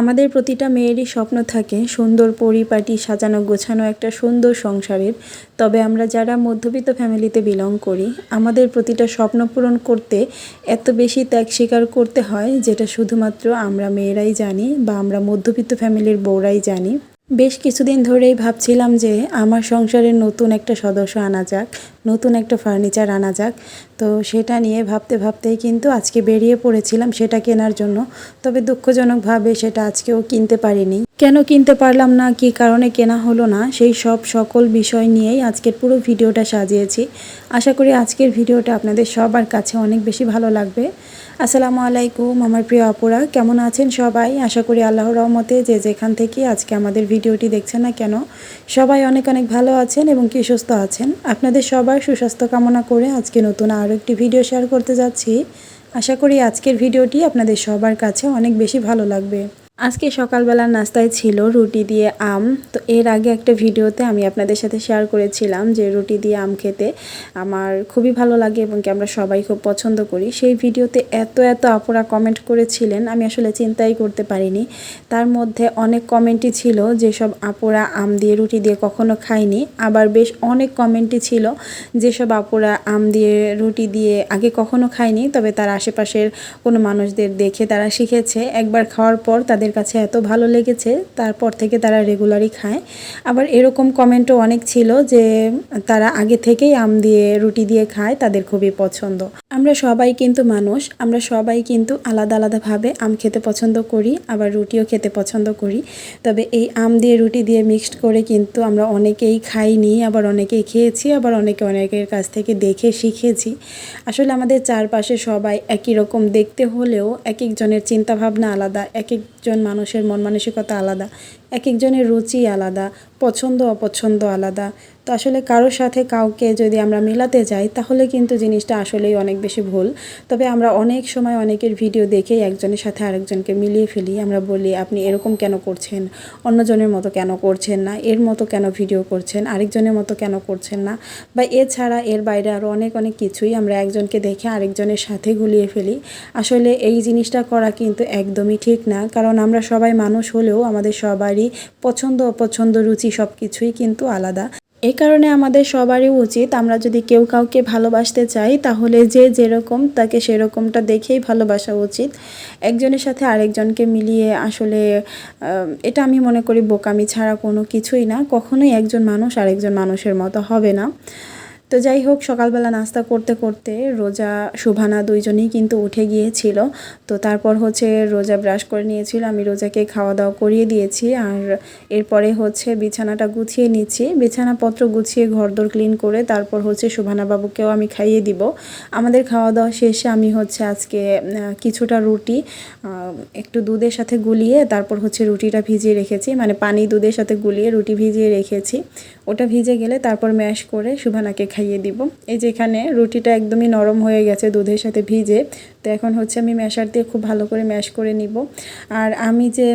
আমাদের প্রতিটা মেয়েরই স্বপ্ন থাকে সুন্দর পরিপাটি, সাজানো গোছানো একটা সুন্দর সংসারের। তবে আমরা যারা মধ্যবিত্ত ফ্যামিলিতে বিলং করি, আমাদের প্রতিটা স্বপ্ন পূরণ করতে এত বেশি ত্যাগ স্বীকার করতে হয় যেটা শুধুমাত্র আমরা মেয়েরাই জানি বা আমরা মধ্যবিত্ত ফ্যামিলির বউরাই জানি। বেশ কিছুদিন ধরেই ভাবছিলাম যে আমার সংসারের নতুন একটা সদস্য আনা যাক। নতুন একটা ফার্নিচার আনা যাক। তো সেটা নিয়ে ভাবতে ভাবতেই কিন্তু আজকে বেরিয়ে পড়েছিলাম সেটা কেনার জন্য। তবে দুঃখজনকভাবে সেটা আজকেও কিনতে পারিনি। কেন কিনতে পারলাম না, কী কারণে কেনা হলো না, সেই সব সকল বিষয় নিয়েই আজকের পুরো ভিডিওটা সাজিয়েছি। আশা করি আজকের ভিডিওটা আপনাদের সবার কাছে অনেক বেশি ভালো লাগবে। আসসালামু আলাইকুম, আমার প্রিয় আপুরা, কেমন আছেন সবাই? আশা করি আল্লাহর রহমতে যে যেখান থেকে আজকে আমাদের ভিডিওটি দেখছেন না কেন, সবাই অনেক অনেক ভালো আছেন এবং কি সুস্থ আছেন। আপনাদের সবার সুস্বাস্থ্য কামনা করে আজকে নতুন আরও একটি ভিডিও শেয়ার করতে যাচ্ছি। আশা করি আজকের ভিডিওটি আপনাদের সবার কাছে অনেক বেশি ভালো লাগবে। আজকে সকালবেলার নাস্তায় ছিল রুটি দিয়ে আম। তো এর আগে একটা ভিডিওতে আমি আপনাদের সাথে শেয়ার করেছিলাম যে রুটি দিয়ে আম খেতে। আমার খুবই ভালো লাগে এবং কি আমরা সবাই খুব পছন্দ করি। সেই ভিডিওতে এত এত আপুরা কমেন্ট করেছিলেন, আমি আসলে চিন্তাই করতে পারিনি। তার মধ্যে অনেক কমেন্টই ছিল যেসব আপুরা আম দিয়ে রুটি দিয়ে কখনো খায়নি। আবার বেশ অনেক কমেন্টই ছিল যেসব আপুরা আম দিয়ে রুটি দিয়ে আগে কখনো খায়নি, তবে তার আশেপাশের কোনো মানুষদের দেখে তারা শিখেছে। একবার খাওয়ার পর তাদের কাছে এত ভালো লেগেছে, তারপর থেকে তারা রেগুলারই খায়। আবার এরকম কমেন্টও অনেক ছিল যে, তারা আগে থেকেই আম দিয়ে, রুটি দিয়ে খায়, তাদের খুবই পছন্দ। আমরা সবাই কিন্তু মানুষ, আমরা সবাই কিন্তু আলাদা আলাদাভাবে আম খেতে পছন্দ করি, আবার রুটিও খেতে পছন্দ করি। তবে এই আম দিয়ে রুটি দিয়ে মিক্সড করে কিন্তু আমরা অনেকেই খাইনি, আবার অনেকেই খেয়েছি, আবার অনেকে অনেকের কাছ থেকে দেখে শিখেছি। আসলে আমাদের চারপাশে সবাই একই রকম দেখতে হলেও এক একজনের চিন্তাভাবনা আলাদা এক একজন মানুষের মন মানসিকতা আলাদা এক একজনের রুচি আলাদা পছন্দ অপছন্দ আলাদা। তো আসলে কারোর সাথে কাউকে যদি আমরা মেলাতে যাই, তাহলে কিন্তু জিনিসটা আসলেই অনেক বেশি ভুল। তবে আমরা অনেক সময় অনেকের ভিডিও দেখেই একজনের সাথে আরেকজনকে মিলিয়ে ফেলি, আমরা বলি, আপনি এরকম কেন করছেন? অন্যজনের মতো কেন করছেন না? এর মতো কেন ভিডিও করছেন? আরেকজনের মতো কেন করছেন না? বা এছাড়া এর বাইরে আরও অনেক অনেক কিছুই আমরা একজনকে দেখে আরেকজনের সাথে গুলিয়ে ফেলি। আসলে এই জিনিসটা করা কিন্তু একদমই ঠিক না, কারণ আমরা সবাই মানুষ হলেও আমাদের সবারই পছন্দ, অপছন্দ, রুচি সব কিছুই কিন্তু আলাদা। এই কারণে আমাদের সবারই উচিত, আমরা যদি কেউ কাউকে ভালোবাসতে চাই, তাহলে যে যেরকম তাকে সেরকমটা দেখেই ভালোবাসা উচিত। একজনের সাথে আরেকজনকে মিলিয়ে আসলে এটা আমি মনে করি বোকামি ছাড়া কোনো কিছুই না। কখনোই একজন মানুষ আরেকজন মানুষের মতো হবে না। তো যাই হোক, সকালবেলা নাস্তা করতে করতে রোজা শুভানা দুইজনেই কিন্তু উঠে গিয়েছিল। তো তারপর হচ্ছে রোজা ব্রাশ করে নিয়েছিল, আমি রোজাকে খাওয়া দাওয়া করিয়ে দিয়েছি। আর এরপরে হচ্ছে বিছানাটা গুছিয়ে নিচ্ছি। বিছানাপত্র গুছিয়ে ঘর ঘরদোর ক্লিন করে তারপর হচ্ছে শুভানা বাবুকেও আমি খাইয়ে দিব। আমাদের খাওয়া দাওয়া শেষে আমি হচ্ছে আজকে কিছুটা রুটি একটু দুধের সাথে গুলিয়ে তারপর হচ্ছে রুটিটা ভিজিয়ে রেখেছি। মানে পানি দুধের সাথে গুলিয়ে রুটি ভিজিয়ে রেখেছি। ওটা ভিজে গেলে তারপর ম্যাশ করে শুভানাকে খাইয়ে দিব। এই যে এখানে রুটিটা একদমই নরম হয়ে গেছে দুধের সাথে ভিজে। তো এখন হচ্ছে আমি ম্যাশার দিয়ে খুব ভালো করে ম্যাশ করে নিব। আর আমি যে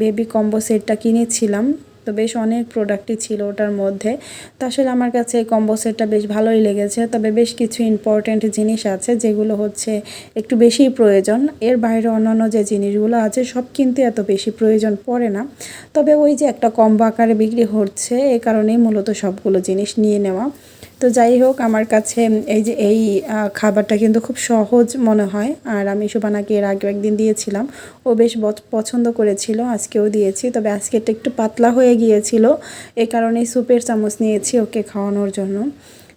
বেবি কম্বো সেটটা কিনেছিলাম, তো বেশ অনেক প্রোডাক্টই ছিল ওটার মধ্যে। তো আসলে আমার কাছে এই কম্বো সেটটা বেশ ভালোই লেগেছে, তবে বেশ কিছু ইম্পর্ট্যান্ট জিনিস আছে যেগুলো হচ্ছে একটু বেশি প্রয়োজন। এর বাইরে অন্যান্য যে জিনিসগুলো আছে সব কিন্তু এত বেশি প্রয়োজন পড়ে না। তবে ওই যে একটা কম্বো আকারে বিক্রি হচ্ছে, এ কারণেই মূলত সবগুলো জিনিস নিয়ে নেওয়া। তো যাই হোক, আমার কাছে এই যে এই খাবারটা কিন্তু খুব সহজ মনে হয়। আর আমি সুবানাকে এর আগে একদিন দিয়েছিলাম। ও বেশ পছন্দ করেছিল, আজকেও দিয়েছি। তবে আজকেরটা একটু পাতলা হয়ে গিয়েছিল। এ কারণে স্যুপের চামচ নিয়েছি ওকে খাওয়ানোর জন্য।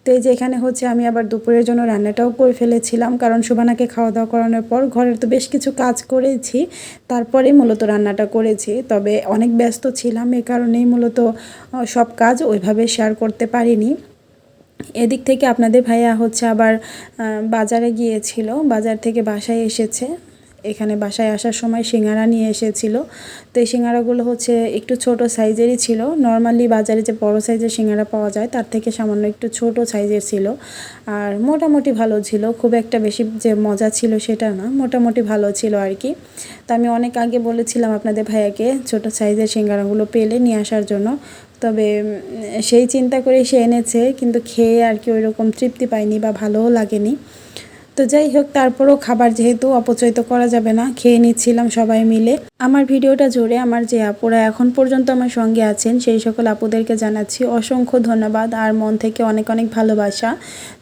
তো এই যে এখানে হচ্ছে আমি আবার দুপুরের জন্য রান্নাটাও করে ফেলেছিলাম। কারণ সুবানাকে খাওয়া দাওয়া করানোর পর ঘরের তো বেশ কিছু কাজ করেছি। তারপরে মূলত রান্নাটা করেছি। তবে অনেক ব্যস্ত ছিলাম, এ কারণেই মূলত সব কাজ ওইভাবে শেয়ার করতে পারিনি। এদিক থেকে আপনাদের ভাইয়া হচ্ছে আবার বাজারে গিয়েছিল, বাজার থেকে বাসায় এসেছে। এখানে বাসায় আসার সময় সিঙ্গারা নিয়ে এসেছিল। তো এই সিঙ্গারাগুলো হচ্ছে একটু ছোট সাইজেরই ছিল। নর্মালি বাজারে যে বড় সাইজের সিঙ্গারা পাওয়া যায়, তার থেকে সামান্য একটু ছোট সাইজের ছিল। আর মোটামুটি ভালো ছিল। খুব একটা বেশি যে মজা ছিল সেটা না, মোটামুটি ভালো ছিল আর কি। তো আমি অনেক আগে বলেছিলাম আপনাদের ভাইয়াকে, ছোট সাইজের সিঙ্গারাগুলো পেলে নিয়ে আসার জন্য। তবে সেই চিন্তা করে সে এনেছে, কিন্তু খেয়ে আর কি ওই রকম তৃপ্তি পায়নি বা ভালোও লাগেনি। তো যাই হোক, তারপরও খাবার যেহেতু অপচয় তো করা যাবে না, খেয়ে নিচ্ছিলাম সবাই মিলে। আমার ভিডিওটা জুড়ে আমার যে আপুরা এখন পর্যন্ত আমার সঙ্গে আছেন, সেই সকল আপুদেরকে জানাচ্ছি অসংখ্য ধন্যবাদ আর মন থেকে অনেক অনেক ভালোবাসা।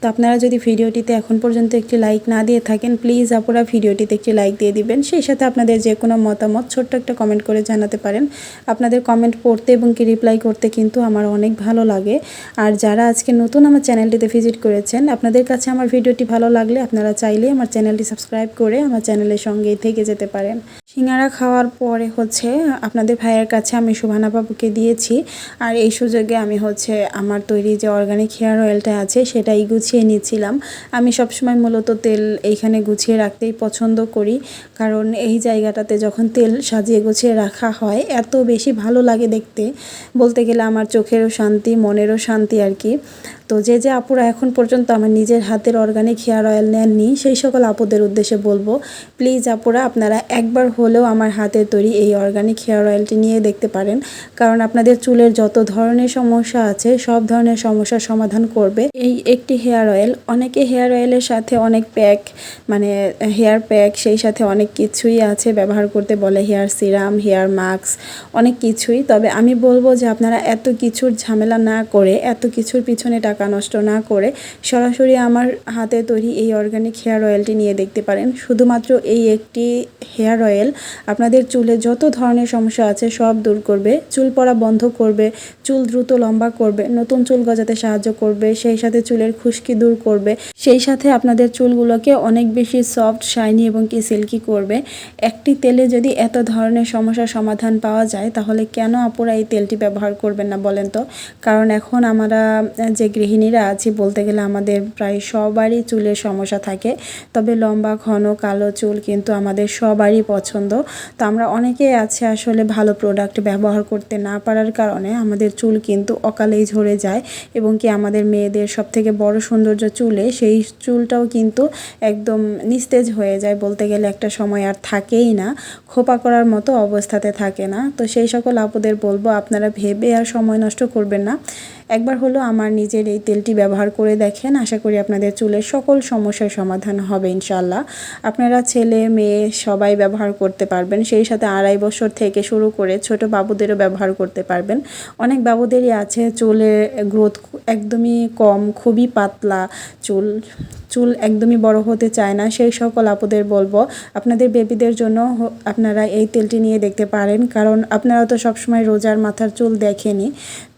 তো আপনারা যদি ভিডিওটিতে এখন পর্যন্ত একটি লাইক না দিয়ে থাকেন প্লিজ আপুরা ভিডিওটিতে একটি লাইক দিয়ে দিবেন। সেই সাথে আপনাদের যে কোনো মতামত, ছোট্ট একটা কমেন্ট করে জানাতে পারেন। আপনাদের কমেন্ট পড়তে এবং কি রিপ্লাই করতে কিন্তু আমার অনেক ভালো লাগে। আর যারা আজকে নতুন আমার চ্যানেলটিতে ভিজিট করেছেন, আপনাদের কাছে আমার ভিডিওটি ভালো লাগলে আপনারা চাইলে আমার চ্যানেলটি সাবস্ক্রাইব করে আমার চ্যানেলের সঙ্গেই থেকে যেতে পারেন। সিঙ্গারা খাওয়ার পরে হচ্ছে আপনাদের ভাইয়ের কাছে আমি সুভানা বাবুকে দিয়েছি। আর এই সুযোগে আমি হচ্ছে আমার তৈরি যে অর্গানিক হেয়ার অয়েলটা আছে সেটাই গুছিয়ে নিয়েছিলাম আমি সবসময় মূলত তেল এইখানে গুছিয়ে রাখতেই পছন্দ করি। কারণ এই জায়গাটাতে যখন তেল সাজিয়ে গুছিয়ে রাখা হয়, এত বেশি ভালো লাগে দেখতে। বলতে গেলে আমার চোখেরও শান্তি, মনেরও শান্তি আর কি। তো যে যে আপুরা এখন পর্যন্ত আমার নিজের হাতের অর্গানিক হেয়ার অয়েল নেননি, সেই সকল আপুদের উদ্দেশ্যে বলব প্লিজ আপুরা আপনারা একবার হলেও আমার হাতের তৈরি এই অর্গানিক হেয়ার অয়েলটি নিয়ে দেখতে পারেন। কারণ আপনাদের চুলের যত ধরনের সমস্যা আছে, সব ধরনের সমস্যার সমাধান করবে। এই একটি হেয়ার অয়েল অনেকে হেয়ার অয়েলের সাথে অনেক প্যাক মানে হেয়ার প্যাক সেই সাথে অনেক কিছুই আছে ব্যবহার করতে বলে। হেয়ার সিরাম হেয়ার মাস্ক অনেক কিছুই। তবে আমি বলব যে আপনারা এত কিছুর ঝামেলা না করে, এত কিছুর পিছনে টাকা নষ্ট না করে সরাসরি আমার হাতে তৈরি এই অর্গানিক হেয়ার অয়েলটি নিয়ে দেখতে পারেন। শুধুমাত্র এই একটি হেয়ার অয়েল আপনাদের চুলে যত ধরনের সমস্যা আছে সব দূর করবে, চুল পড়া বন্ধ করবে, চুল দ্রুত লম্বা করবে, নতুন চুল গজাতে সাহায্য করবে, সেই সাথে চুলের খুশকি দূর করবে, সেই সাথে আপনাদের চুলগুলোকে অনেক বেশি সফট, শাইনি এবং কি সিল্কি করবে। একটি তেলে যদি এত ধরনের সমস্যার সমাধান পাওয়া যায়, তাহলে কেন আপুরা এই তেলটি ব্যবহার করবেন না বলেন তো? কারণ এখন আমরা যে গৃহিণীরা আছি, বলতে গেলে আমাদের প্রায় সবারই চুলের সমস্যা থাকে। তবে লম্বা, ঘন, কালো চুল কিন্তু আমাদের সবারই পছন্দ। তো আমরা অনেকেই আছে আসলে ভালো প্রোডাক্ট ব্যবহার করতে না পারার কারণে আমাদের চুল কিন্তু অকালেই ঝরে যায় এবং কি আমাদের মেয়েদের সব থেকে বড় সৌন্দর্য চুলে সেই চুলটাও কিন্তু একদম নিস্তেজ হয়ে যায় বলতে গেলে একটা সময় আর থাকেই না, খোপা করার মতো অবস্থাতে থাকে না। তো সেই সকল আপুদের বলব আপনারা ভেবে আর সময় নষ্ট করবেন না। একবার হলো আমার নিজের এই তেলটি ব্যবহার করে দেখেন। আশা করি আপনাদের চুলের সকল সমস্যার সমাধান হবে ইনশাল্লাহ আপনারা ছেলে, মেয়ে সবাই ব্যবহার করতে পারবেন। সেই সাথে আড়াই বছর থেকে শুরু করে ছোট বাবুদেরও ব্যবহার করতে পারবেন। অনেক বাবুদেরই আছে চুলে গ্রোথ একদমই কম, খুবই পাতলা চুল চুল একদমই বড় হতে চায় না। সেই সকল আপুদের বলব, আপনাদের বেবিদের জন্য আপনারা এই তেলটি নিয়ে দেখতে পারেন। কারণ আপনারা তো সবসময় রোজার মাথার চুল দেখেনি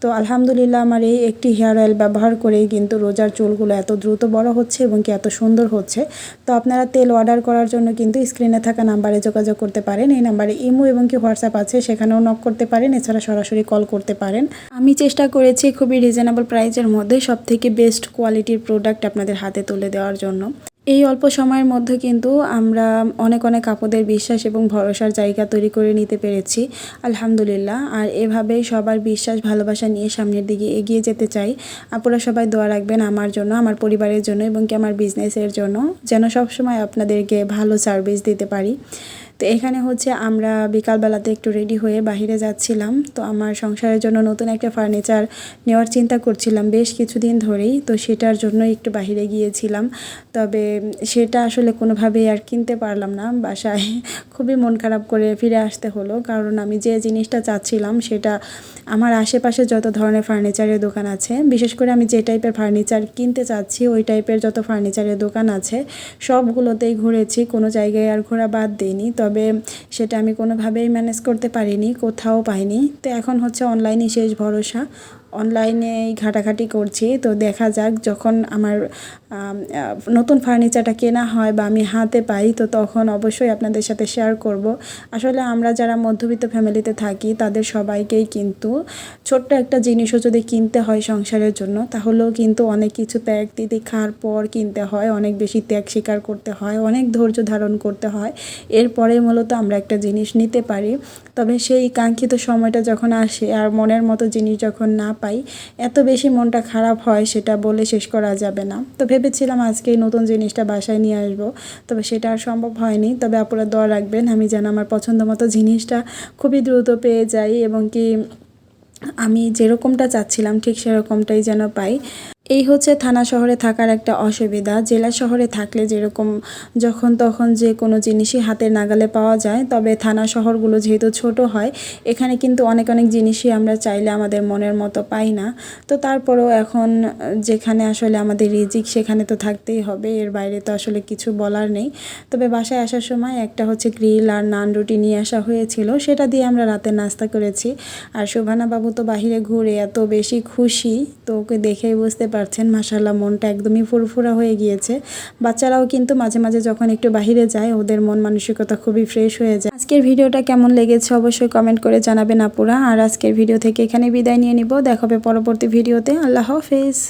তো আলহামদুলিল্লাহ আমার এই একটি হেয়ার অয়েল ব্যবহার করেই কিন্তু রোজার চুলগুলো এত দ্রুত বড় হচ্ছে এবং কি এত সুন্দর হচ্ছে। তো আপনারা তেল অর্ডার করার জন্য কিন্তু স্ক্রিনে থাকা নাম্বারে যোগাযোগ করতে পারেন। এই নাম্বারে ইমো এবং কি হোয়াটসঅ্যাপ আছে সেখানেও নক করতে পারেন, এছাড়া সরাসরি কল করতে পারেন। আমি চেষ্টা করেছি খুবই রিজনেবল প্রাইসের মধ্যে সব থেকে বেস্ট কোয়ালিটির প্রোডাক্ট আপনাদের হাতে তুলে দেওয়ার জন্য। এই অল্প সময়ের মধ্যে কিন্তু আমরা অনেক অনেক আপুদের বিশ্বাস এবং ভরসার জায়গা তৈরি করে নিতে পেরেছি, আলহামদুলিল্লাহ। আর এভাবেই সবার বিশ্বাস, ভালোবাসা নিয়ে সামনের দিকে এগিয়ে যেতে চাই। আপনারা সবাই দোয়া রাখবেন আমার জন্য, আমার পরিবারের জন্য এবং কি আমার বিজনেসের জন্য, যেন সবসময় আপনাদেরকে ভালো সার্ভিস দিতে পারি। তো এখানে হচ্ছে আমরা বিকালবেলাতে একটু রেডি হয়ে বাইরে যাচ্ছিলাম। তো আমার সংসারের জন্য নতুন একটা ফার্নিচার নেওয়ার চিন্তা করছিলাম বেশ কিছুদিন ধরেই। তো সেটার জন্য একটু বাইরে গিয়েছিলাম। তবে সেটা আসলে কোনোভাবেই আর কিনতে পারলাম না। বাসায় খুবই মন খারাপ করে ফিরে আসতে হলো। কারণ আমি যে জিনিসটা চাচ্ছিলাম সেটা আমার আশেপাশে যত ধরনের ফার্নিচারের দোকান আছে, বিশেষ করে আমি যে টাইপের ফার্নিচার কিনতে চাচ্ছি, ওই টাইপের যত ফার্নিচারের দোকান আছে, সবগুলোতেই ঘুরেছি। কোনো জায়গায় আর ঘোরা বাদ দিইনি। তবে সেটা আমি কোনোভাবেই ম্যানেজ করতে পারিনি কোথাও পাইনি। তো এখন হচ্ছে অনলাইনই শেষ ভরসা। অনলাইনে ঘাটাঘাটি করছি। তো দেখা যাক যখন আমার নতুন ফার্নিচারটা কেনা হয় বা আমি হাতে পাই, তো তখন অবশ্যই আপনাদের সাথে শেয়ার করব। আসলে আমরা যারা মধ্যবিত্ত ফ্যামিলিতে থাকি, তাদের সবাইকেই কিন্তু ছোট্ট একটা জিনিসও যদি কিনতে হয় সংসারের জন্য, তাহলেও কিন্তু অনেক কিছু ত্যাগ তিতিক্ষার পর কিনতে হয়, অনেক বেশি ত্যাগ স্বীকার করতে হয়, অনেক ধৈর্য ধারণ করতে হয়। এরপরে মূলত আমরা একটা জিনিস নিতে পারি। তবে সেই কাঙ্ক্ষিত সময়টা যখন আসে, আর মনের মতো জিনিস যখন না পাই। এত বেশি মনটা খারাপ হয় সেটা বলে শেষ করা যাবে না। তো ভেবেছিলাম আজকে এই নতুন জিনিসটা বাসায় নিয়ে আসব। তবে সেটা আর সম্ভব হয়নি। তবে আপনারা দোয়া রাখবেন, আমি যেন আমার পছন্দ মতো জিনিসটা খুবই দ্রুত পেয়ে যাই এবং কি আমি যেরকমটা চাচ্ছিলাম ঠিক সেরকমটাই যেন পাই। এই হচ্ছে থানা শহরে থাকার একটা অসুবিধা। জেলা শহরে থাকলে যেরকম যখন তখন যে কোনো জিনিসই হাতের নাগালে পাওয়া যায়, তবে থানা শহরগুলো যেহেতু ছোট হয়, এখানে কিন্তু অনেক অনেক জিনিসই আমরা চাইলে আমাদের মনের মতো পাই না। তো তারপরেও এখন যেখানে আসলে আমাদের রিজিক, সেখানে তো থাকতেই হবে, এর বাইরে তো আসলে কিছু বলার নেই। তবে বাসায় আসার সময় একটা হচ্ছে গ্রিল আর নান রুটি নিয়ে আসা হয়েছিল, সেটা দিয়ে আমরা রাতে নাস্তা করেছি। আর শোভানা বাবু তো বাহিরে ঘুরে এত বেশি খুশি, তো ওকে দেখেই বুঝতে পারছেন মাসাল্লাহ মনটা একদমই ফুরফুরা হয়ে গিয়েছে। বাচ্চারাও কিন্তু মাঝে মাঝে যখন একটু বাহিরে যায়, ওদের মন মানসিকতা খুবই ফ্রেশ হয়ে যায়। আজকের ভিডিওটা কেমন লেগেছে অবশ্যই কমেন্ট করে জানাবেন আপুরা। আর আজকের ভিডিও থেকে এখানে বিদায় নিয়ে নিব। দেখাবে পরবর্তী ভিডিওতে। আল্লাহ হাফেজ।